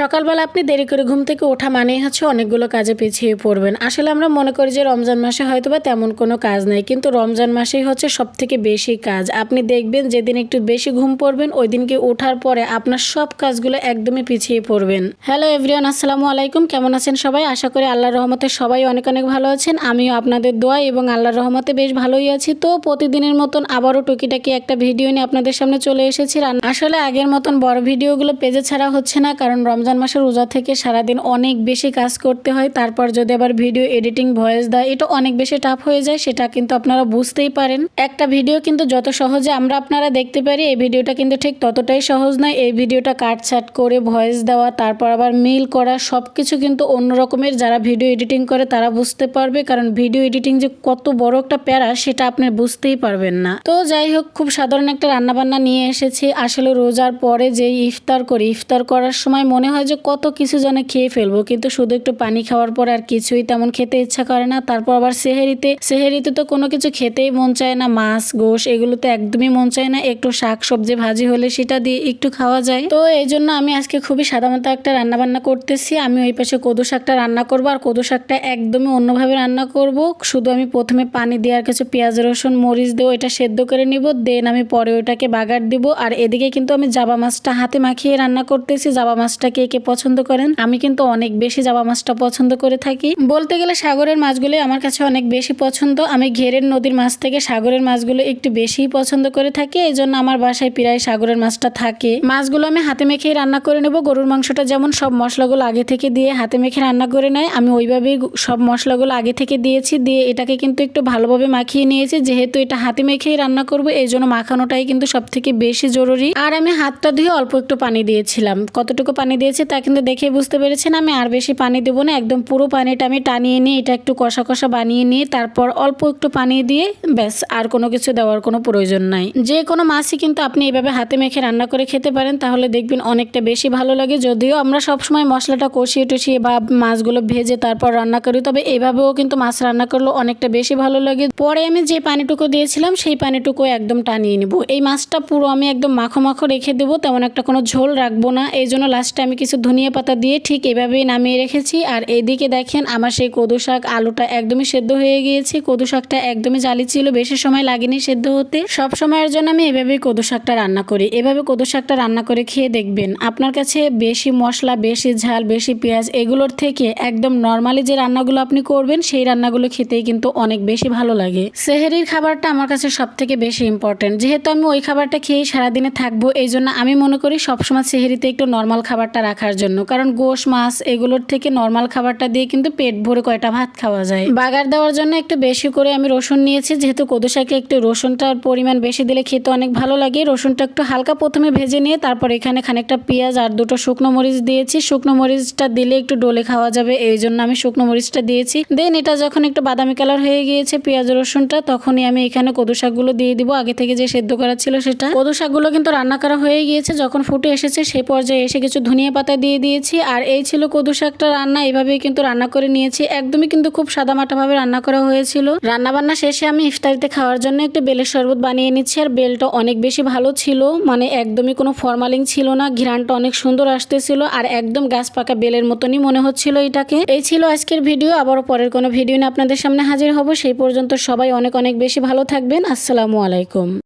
সকালবেলা আপনি দেরি করে ঘুম থেকে ওঠা মানেই হচ্ছে অনেকগুলো কাজে পিছিয়ে পড়বেন। আসলে আমরা মনে করি যে রমজান মাসে হয়তো বা তেমন কোনো কাজ নেই, কিন্তু রমজান মাসেই হচ্ছে সব থেকে বেশি কাজ। আপনি দেখবেন যেদিন একটু বেশি ঘুম পড়বেন ওই দিনকে ওঠার পরে আপনার সব কাজগুলো একদমই পিছিয়ে পড়বেন। হ্যালো এভরিওয়ান, আসসালামু আলাইকুম। কেমন আছেন সবাই? আশা করি আল্লাহর রহমতে সবাই অনেক অনেক ভালো আছেন। আমিও আপনাদের দোয়া এবং আল্লাহর রহমতে বেশ ভালোই আছি। তো প্রতিদিনের মতন আবারও টুকিটাকি একটা ভিডিও নিয়ে আপনাদের সামনে চলে এসেছি। আসলে আগের মতন বড় ভিডিওগুলো পেজে ছাড়া হচ্ছে না, কারণ রমজান মাসের রোজা থেকে সারাদিন অনেক বেশি কাজ করতে হয়। তারপর যদি আবার ভিডিও এডিটিং ভয়েস দেয়, এটা অনেক বেশি টাফ হয়ে যায়, সেটা কিন্তু আপনারা বুঝতেই পারেন। একটা ভিডিও কিন্তু যত সহজে আমরা আপনারা দেখতে পারি, এই ভিডিওটা কিন্তু ঠিক ততটাই সহজ নয়। এই ভিডিওটা কাটছাট করে ভয়েস দেওয়া, তারপর আবার মিল করা সব কিছু কিন্তু অন্য রকমের। যারা ভিডিও এডিটিং করে, তারা বুঝতে পারবে, কারণ ভিডিও এডিটিং যে কত বড় একটা প্যারা, সেটা আপনি বুঝতেই পারবেন না। তো যাই হোক, খুব সাধারণ একটা রান্নাবান্না নিয়ে এসেছি। আসলে রোজার পরে যে ইফতার করি, ইফতার করার সময় মনে হয় যে কত কিছু যেন খেয়ে ফেলব, কিন্তু শুধু একটু পানি খাওয়ার পর আর কিছুই তেমন খেতে ইচ্ছা করে না। তারপর আবার সেহেরিতে সেহেরিতে তো কোনো কিছু খেতেই মন চায় না, মাছ, গোশ এগুলো তো একদমই মন চায় না। একটু শাক, সবজি, ভাজি হলে সেটা দিয়ে একটু খাওয়া যায়। তো এই জন্য আমি আজকে খুবই সাধারণত একটা রান্না বান্না করতেছি। আমি ওই পাশে কদু শাকটা রান্না করব আর কদু শাকটা একদমই অন্যভাবে রান্না করব। শুধু আমি প্রথমে পানি দিয়ে আর কিছু পেঁয়াজ, রসুন, মরিচ দেবো এটা সেদ্ধ করে নিব। দেন আমি পরে ওটাকে বাগার দিব। আর এদিকে কিন্তু আমি জাবা মাছটা হাতে মাখিয়ে রান্না করতেছি। জাবা মাছটা কে পছন্দ করেন। আমি কিন্তু অনেক বেশি জাবা মাছটা পছন্দ করে থাকি। বলতে গেলে সাগরের মাছগুলো আমার কাছে অনেক বেশি পছন্দ। আমি ঘেরের নদীর মাছ থেকে সাগরের মাছগুলো একটু বেশিই পছন্দ করে থাকি। এই জন্য আমার বাসায় প্রায় সাগরের মাছটা থাকে। মাছগুলো আমি হাতে মেখে রান্না করে নেব। গরুর মাংসটা যেমন সব মশলাগুলো আগে থেকে দিয়ে হাতে মেখে রান্না করে নেয়, আমি ওইভাবেই সব মশলাগুলো আগে থেকে দিয়েছি। দিয়ে এটাকে কিন্তু একটু ভালোভাবে মাখিয়ে নিয়েছি। যেহেতু এটা হাতে মেখেই রান্না করব, এই জন্য মাখানোটাই কিন্তু সব থেকে বেশি জরুরি। আর আমি হাতটা ধুয়ে অল্প একটু পানি দিয়েছিলাম। কতটুকু পানি দিয়েছি তা কিন্তু দেখে বুঝতে পেরেছেন। আমি আর বেশি পানি দেবো না, একদম পুরো পানিটা আমি টানিয়ে নিয়ে এটা একটু কষা কষা বানিয়ে নিয়ে তারপর অল্প একটু পানি দিয়ে ব্যাস, আর কোনো কিছু দেওয়ার কোনো প্রয়োজন নাই। যে কোনো মাছই কিন্তু আপনি এইভাবে হাতে মেখে রান্না করে খেতে পারেন, তাহলে দেখবেন অনেকটা বেশি ভালো লাগে। যদিও আমরা সবসময় মশলাটা কষিয়ে টষিয়ে বা মাছগুলো ভেজে তারপর রান্না করি, তবে এভাবেও কিন্তু মাছ রান্না করলে অনেকটা বেশি ভালো লাগে। পরে আমি যে পানিটুকু দিয়েছিলাম, সেই পানিটুকু একদম টানিয়ে নিব। এই মাছটা পুরো আমি একদম মাখো মাখো রেখে দেবো, তেমন একটা কোনো ঝোল রাখব না। এই জন্য লাস্টে আমি কিছু ধনিয়া পাতা দিয়ে ঠিক এভাবেই নামিয়ে রেখেছি। আর এইদিকে দেখেন আমার সেই কদু শাক আলুটা একদমই সেদ্ধ হয়ে গিয়েছে। কদু শাকটা একদমই জালি ছিল, বেশি সময় লাগেনি সেদ্ধ হতে। সব সময়ের জন্য আমি এভাবেই কদু শাকটা রান্না করি। এভাবে কদু শাকটা রান্না করে খেয়ে দেখবেন আপনার কাছে বেশি মশলা, বেশি ঝাল, বেশি পেঁয়াজ এগুলোর থেকে একদম নর্মালি যে রান্নাগুলো আপনি করবেন, সেই রান্নাগুলো খেতেই কিন্তু অনেক বেশি ভালো লাগে। সেহেরির খাবারটা আমার কাছে সব থেকে বেশি ইম্পর্টেন্ট যেহেতু আমি ওই খাবারটা খেয়েই সারাদিনে থাকব এই জন্য আমি মনে করি সবসময় সেহেরিতে একটু নর্মাল খাবারটা রাখার জন্য। কারণ গোশ, মাছ এগুলোর থেকে নর্মাল খাবারটা দিয়ে কিন্তু পেট ভরে কয়টা ভাত খাওয়া যায়। বাগার দেওয়ার জন্য একটু বেশি করে আমি রসুন নিয়েছি, যেহেতু কদু শাকে একটু রসুনটার পরিমাণ বেশি দিলে খেতে অনেক ভালো লাগে। রসুনটা একটু হালকা প্রথমে ভেজে নিয়ে তারপর এখানে খানিকটা পেঁয়াজ আর দুটো শুকনো মরিচ দিয়েছি। শুকনো মরিচটা দিলে একটু ডোলে খাওয়া যাবে, এই জন্য আমি শুকনো মরিচটা দিয়েছি। দেন এটা যখন একটু বাদামি কালার হয়ে গিয়েছে পেঁয়াজ, রসুনটা, তখনই আমি এখানে কদু শাকগুলো দিয়ে দিব। আগে থেকে যে সেদ্ধ করা ছিল সেটা। কদু শাকগুলো কিন্তু রান্না করা হয়ে গিয়েছে, যখন ফুটে এসেছে সেই পর্যায়ে এসে কিছু ধনিয়া পাতা দিয়ে দিয়েছি আর এই ছিল কদু শাকটা রান্না। এইভাবেই কিন্তু রান্না করে নিয়েছি। একদমই কিন্তু খুব সাদামাটা ভাবে রান্না করা হয়েছিল। রান্না বান্না শেষে আমি ইফতারিতে খাওয়ার জন্য একটু বেলের শরবত বানিয়ে নিচ্ছি আর বেলটা অনেক বেশি ভালো ছিল। মানে একদমই কোনো ফরমালিং ছিল না, ঘিরানটা অনেক সুন্দর আসতেছিল আর একদম গাছ পাকা বেলের মতনই মনে হচ্ছিল এটাকে। এই ছিল আজকের ভিডিও, আবারও পরের কোনো ভিডিও নিয়ে আপনাদের সামনে হাজির হব। সেই পর্যন্ত সবাই অনেক অনেক বেশি ভালো থাকবেন। আসসালামু আলাইকুম।